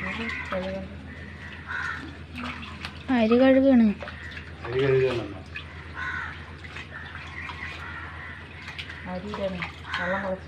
അരി കഴുകാണ്. അരി കഴുകാണ് അരി വെള്ളം കളച്ച്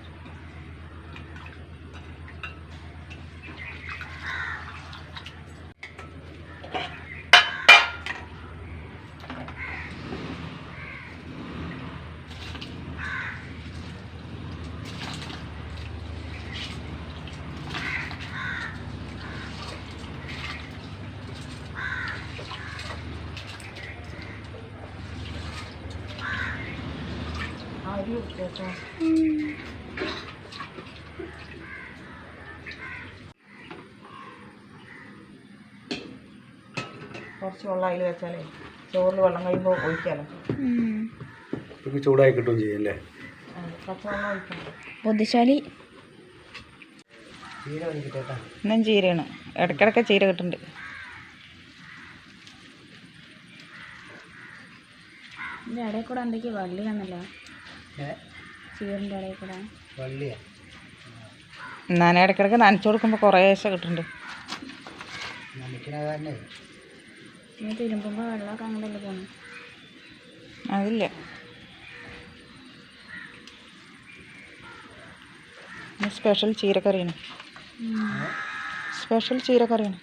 അരി ഇട്ടേട്ടോ കുറച്ച് വെള്ളം അതിൽ വെച്ചാലേ ചോറിൽ വെള്ളം കഴിയുമ്പോൾ ഒഴിക്കാമല്ലോ ഇപ്പം ചൂടായി കിട്ടുകയും ചെയ്യും അല്ലേ? ആ, പച്ചവെള്ളം ഒഴിക്കണം. ബുദ്ധിശാലി. ഇന്നും ചീരയാണ്. ഇടയ്ക്കിടയ്ക്ക് ചീര കിട്ടുന്നുണ്ട് ഇതിന്റെ ഇടയിൽ കൂടെ എന്തൊക്കെയാ വള്ളി വന്നല്ലോ ചീറിന്റെ ഇടയിൽ കൂടെ വള്ളിയാ. ഞാൻ ഇടയ്ക്കിടയ്ക്ക് നനച്ചു കൊടുക്കുമ്പോൾ കുറേശ്ശെ കിട്ടുന്നുണ്ട് നനയ്ക്കണ തന്നെ ഇനി തിരുമ്പുമ്പോൾ വെള്ളമൊക്കെ അങ്ങോട്ടല്ലേ പോകണം അതില്ല. സ്പെഷ്യൽ ചീരക്കറിയാണ്. സ്പെഷ്യൽ ചീരക്കറിയാണ്.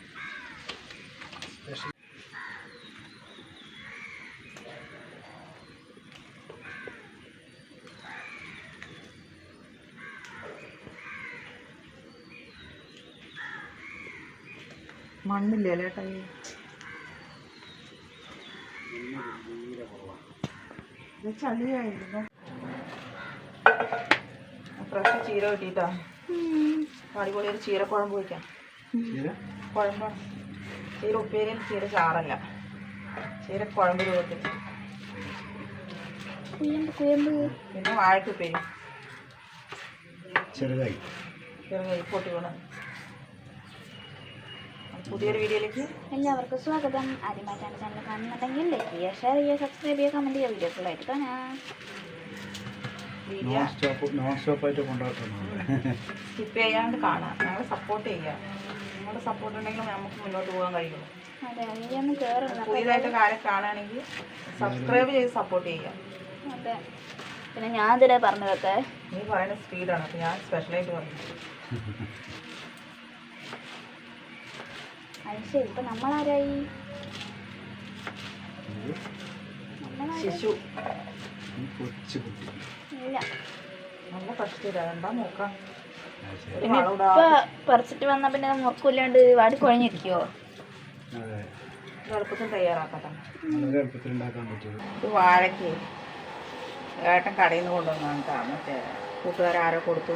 മണ്ണില്ല ചേട്ടാ ഇത് ചളിയായിരുന്നു. ഫ്രഷ് ചീര കിട്ടിയിട്ടാ. അടിപൊളി ഒരു ചീര കുഴമ്പ് വയ്ക്കാം ചീര? കുഴമ്പാണ് ചീര ഉപ്പേരിയും ചീര ചാറല്ല. ചീര കുഴമ്പ് രൂപത്തിൽ. പിന്നെ വാഴക്കുപ്പേരി. ചെറുതായി. ചെറുതായി പൊട്ടി വീണ്. പുതിയൊരു വീഡിയോയിലേക്ക് എല്ലാവർക്കും സ്വാഗതം. ആദ്യമായിട്ടാണ് ചാനൽ കാണുന്നുണ്ടെങ്കിൽ ലൈക്ക് ചെയ്യുക ഷെയർ ചെയ്യുക സബ്സ്ക്രൈബ് ചെയ്യുക കമന്റ് ചെയ്യുക വീഡിയോ ഫുള്ളായിട്ട് കാണാം സ്കിപ്പ് ചെയ്യാണ്ട് കാണാം. ഞങ്ങൾ സപ്പോർട്ട് ചെയ്യുക. നിങ്ങളുടെ സപ്പോർട്ട് ഉണ്ടെങ്കിൽ നമുക്ക് മുന്നോട്ട് പോകാൻ കഴിയുള്ളൂ പുതിയതായിട്ട് കാര്യം കാണുകയാണെങ്കിൽ സബ്സ്ക്രൈബ് ചെയ്ത് സപ്പോർട്ട് ചെയ്യുക. അതെ. പിന്നെ ഞാൻ ഇതിലെ പറഞ്ഞതൊക്കെ നീ പറയുന്ന സ്പീഡാണ് അപ്പോൾ ഞാൻ സ്പെഷ്യലായിട്ട് പറഞ്ഞു. അത് ശരി. ഇപ്പം നമ്മളാരായി? ശിശു. ഇല്ല. ഫസ്റ്റ് രണ്ടാ നോക്കാം. പിന്നെ ഇപ്പൊ പറിച്ചിട്ട് വന്ന പിന്നെ മുറക്കില്ലാണ്ട് വാടി കുഴഞ്ഞിരിക്കുവോ? എളുപ്പത്തിൽ തയ്യാറാക്കട്ടെ ഇത് വാഴയ്ക്ക് ഏട്ടൻ കടയിൽ നിന്ന് കൊണ്ടുവന്നാണ് മറ്റേ കൂട്ടുകാരാരോ കൊടുത്തു.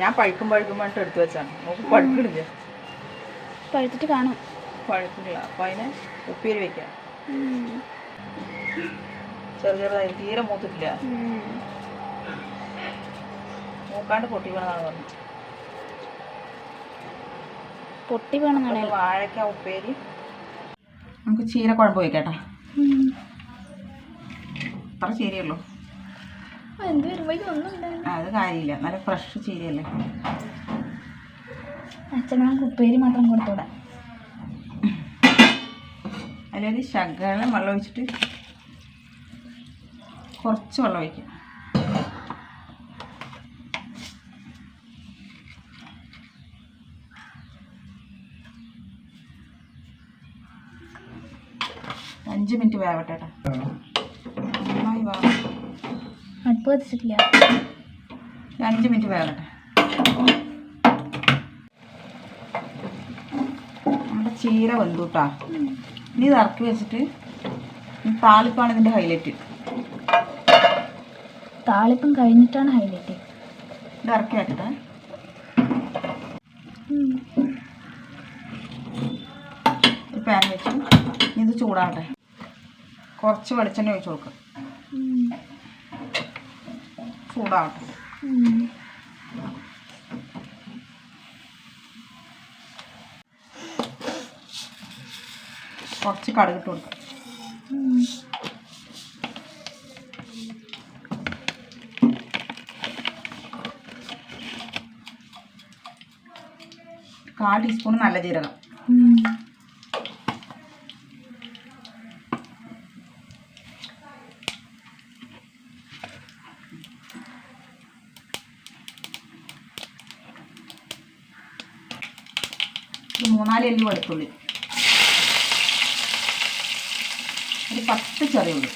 ഞാൻ പഴുക്കും പഴുക്കും എടുത്തു വെച്ചാണ് നമുക്ക് പഴുക്കണില്ല പഴുത്തിട്ട് കാണും. പഴുക്കില്ല അപ്പോൾ അതിനെ ഉപ്പേരി വെക്കാം. ചെറു ചെറുതായി. തീരെ മൂത്തിട്ടില്ല. മൂക്കാണ്ട് പൊട്ടി വീണതാണ് പറഞ്ഞു പൊട്ടി വേണമെന്നാണ് വാഴക്ക വാഴയ്ക്ക ഉപ്പേരി. നമുക്ക് ചീര കുഴമ്പ് വയ്ക്കട്ടെ അത്ര ചീരയുള്ളൂ. അത് കാര്യമില്ല. നല്ല ഫ്രഷ് ചീരയല്ലേ. അച്ഛൻ നമുക്ക് ഉപ്പേരി മാത്രം കൊടുത്തൂടാ. അതിലൊരു ശകലം വെള്ളം ഒഴിച്ചിട്ട് കുറച്ച് വെള്ളം ഒഴിക്കും. അഞ്ച് മിനിറ്റ് വേവട്ടെ കേട്ടോ നന്നായി അടുപ്പ് വെച്ചിട്ടില്ല അഞ്ച് മിനിറ്റ് വേവട്ടെ നമ്മുടെ ചീര വെന്തു കേട്ടോ ഇനി ഇത് ഇറക്കി വെച്ചിട്ട് താളിപ്പാണ് ഇതിന്റെ ഹൈലൈറ്റ് താളിപ്പം കഴിഞ്ഞിട്ടാണ് ഹൈലൈറ്റ് ഇത് ഇറക്കി വെക്കട്ടെ. ഒരു പാൻ വെച്ച്. ഇനി ഇത് ചൂടാകട്ടെ കുറച്ച് വെളിച്ചെണ്ണ ഒഴിച്ചു കൊടുക്കുക ചൂടാവട്ടെ. കുറച്ച് കടുകിട്ട് കൊടുക്കാം. കാൽ ടീസ്പൂൺ നല്ല ജീരകം. മൂന്നാൽ എല്ലി വെളുത്തുള്ളി. പത്ത് ചെറിയ ഉള്ളി.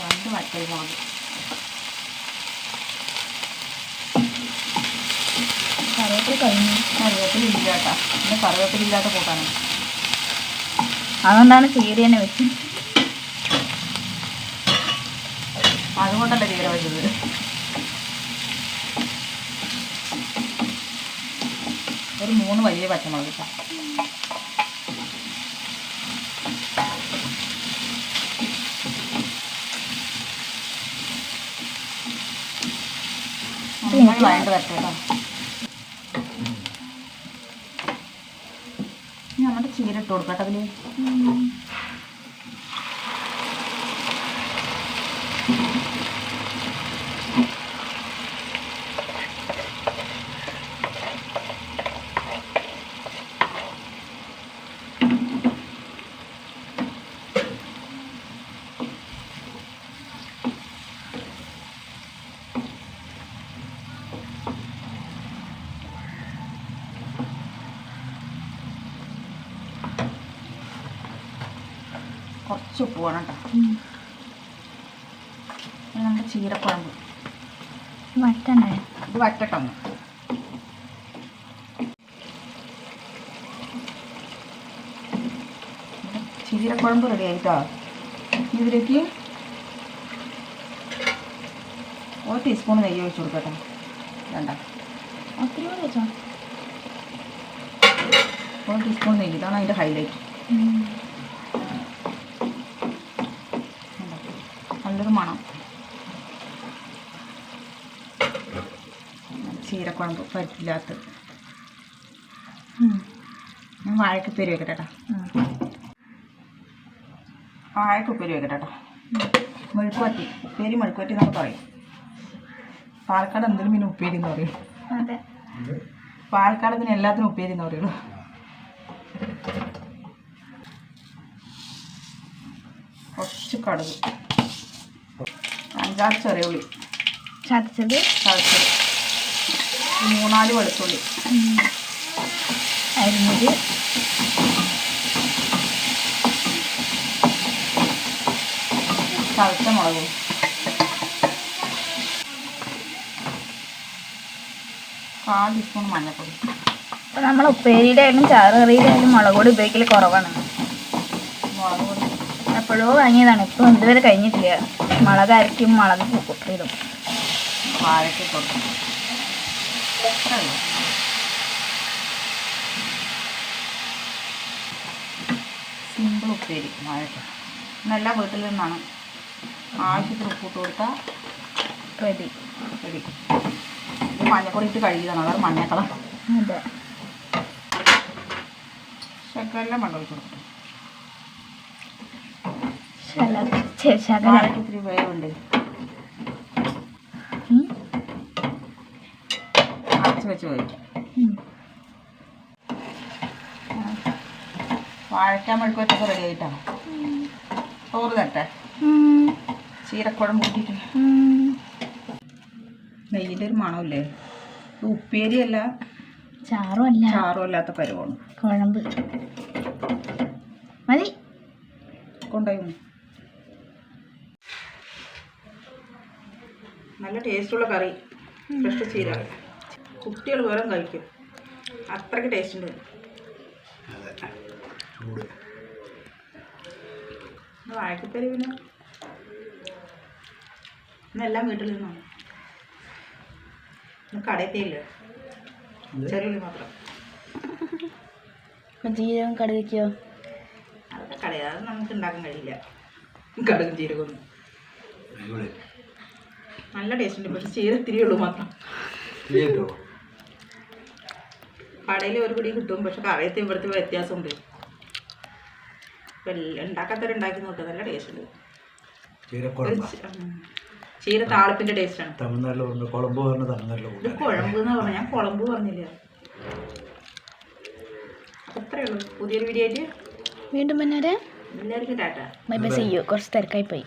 രണ്ട് വറ്റൽ മുളക്. കറിവേപ്പില കഴിഞ്ഞു. കറിവേപ്പില ഇല്ല കേട്ടോ. പിന്നെ കറിവേപ്പില ഇല്ലാത്ത കൂട്ടാണ്. അതുകൊണ്ടാണ് ചീര തന്നെ വെച്ച്. അതുകൊണ്ടല്ലേ തീരെ വെച്ചത് ഒരു മൂന്ന് വലിയ പച്ചമുളക് ഇട്ട. നന്നായി വഴണ്ട് വരട്ടെ കേട്ടോ. ഇനി നമ്മുടെ ചീര ഇട്ട് കൊടുക്കട്ടെ കുറച്ച് ഉപ്പ് വേണം കേട്ടോ നമ്മുടെ ചീരക്കുഴമ്പ്. വറ്റണ്ടേ? ഇത് വറ്റട്ടൊന്ന് ചീരക്കുഴമ്പ് റെഡി ആയിട്ടോ? ഇതിലേക്ക് ഒരു ടീസ്പൂൺ നെയ്യ് ഒഴിച്ച് കൊടുക്കട്ടോ വേണ്ട. ഒത്തിരി കൂടി വെച്ചോ? ഒരു ടീസ്പൂൺ നെയ്യ്. ഇതാണ് അതിന്റെ ഹൈലൈറ്റ് ചീരക്കുഴമ്പ് പറ്റില്ലാത്ത ഞാൻ വാഴക്കുപ്പേരി വെക്കട്ടെ കേട്ടോ വാഴക്കുപ്പേരി വെക്കട്ടെ കേട്ടോ മെഴുക്കുവറ്റി ഉപ്പേരി മെഴുക്കുവറ്റി എന്നൊക്കെ പറയും. പാലക്കാട് എന്തെങ്കിലും പിന്നെ ഉപ്പേരി എന്ന് പറയും. അതെ. പാലക്കാട് പിന്നെ എല്ലാത്തിനും ഉപ്പേരി എന്ന് പറയുള്ളൂ. കുറച്ച് കടുക്. അഞ്ചാറ് ചെറിയ ഉള്ളി. ചതച്ചത്? ചതച്ചത്. മൂന്നാൽ വെളുത്തുള്ളി. അരിഞ്ഞത് കറുത്ത മുളകും. കാൽ ടീസ്പൂൺ മഞ്ഞൾപ്പൊടി. ഇപ്പൊ നമ്മൾ ഉപ്പേരിയുടെ ആയാലും ചാറ് കറിയുടെ ആയാലും മുളക് പൊടി ഉപയോഗിക്കൽ കുറവാണ്. മുളക് പൊടി എപ്പോഴോ വാങ്ങിയതാണ്. ഇപ്പൊ ഇതുവരെ കഴിഞ്ഞിട്ടില്ല. മുളക് അരക്കും മുളക് ഇടും. വാഴയ്ക്ക് കൊടുക്കും. ഉള്ളൂ. സിമ്പിൾ ഉപ്പേരി വാഴയ്ക്ക എല്ലാ വീട്ടിൽ നിന്നാണ് ആവശ്യത്തിന് ഉപ്പിട്ട് കൊടുത്താൽ റെഡി. റെഡി. ഇത് മഞ്ഞപ്പൊടി ഇട്ട് കഴുകിയതാണ്. അതാണ് മഞ്ഞക്കളർ അതെ. ശകലം വെള്ളം ഒഴിച്ചു കൊടുക്കും ശകലം. ഇത്തിരി വേവുണ്ട് വെച്ച് വേവിക്കാം വാഴക്കാൻ മെഴുക്കുവറ്റൊക്കെ റെഡി ആയിട്ടാണ് ചോറ് തട്ടെ. ചീരക്കുഴം കൂട്ടിട്ട് കൂട്ടിയിട്ട് നെയ്യിന്റെ ഒരു മണമില്ലേ ഉപ്പേരിയല്ല. ചാറും അല്ല ചാറും അല്ലാത്ത പരുവാണ്. കുഴമ്പ്. മതി. കൊണ്ടുപോയി നല്ല ടേസ്റ്റുള്ള കറി. ഫ്രഷ് ചീര. കുട്ടികൾ വേറെ കഴിക്കും. അത്രയ്ക്ക് ടേസ്റ്റ് ഉണ്ട്. വാഴക്കപ്പേരി പിന്നെ? ഇന്നെല്ലാം വീട്ടിൽ നിന്നാണ് ഇന്ന് കടയത്തേയില്ല ചെറിയുള്ളി മാത്രം. ജീരകം കടുകയ്ക്കോ അതൊക്കെ കടയാതെ അത് നമുക്ക് ഉണ്ടാക്കാൻ കഴിയില്ല. കടുകും ജീരകമൊന്നും അടിപൊളി. നല്ല ടേസ്റ്റ് ഉണ്ട്. പക്ഷെ ചീര ഇത്തിരി ഉള്ളൂ മാത്രം. കടയിൽ ഒരു പിടി കിട്ടും പക്ഷെ കടയത്തെ ഇവിടുത്തെ വ്യത്യാസമുണ്ട്. ഉണ്ടാക്കാത്തവർ ഉണ്ടാക്കി നോക്കുക നല്ല ടേസ്റ്റ് ഉണ്ട്. ചീര താളിപ്പിന്റെ ടേസ്റ്റ് ആണ്. തമിഴ്നാട്ടിലുണ്ട് കുളമ്പ് പറഞ്ഞ തമിഴ്നാട്ടിൽ ഇത് കുഴമ്പ് എന്ന് പറഞ്ഞു ഞാൻ കുളമ്പ് പറഞ്ഞില്ല? അത്രേ ഉള്ളൂ. പുതിയൊരു വീഡിയോ ആയിട്ട് വീണ്ടും എല്ലാവർക്കും ടാറ്റ. Bye bye. ചെയ്യൂ കുറച്ച് തിരക്കായി പോയി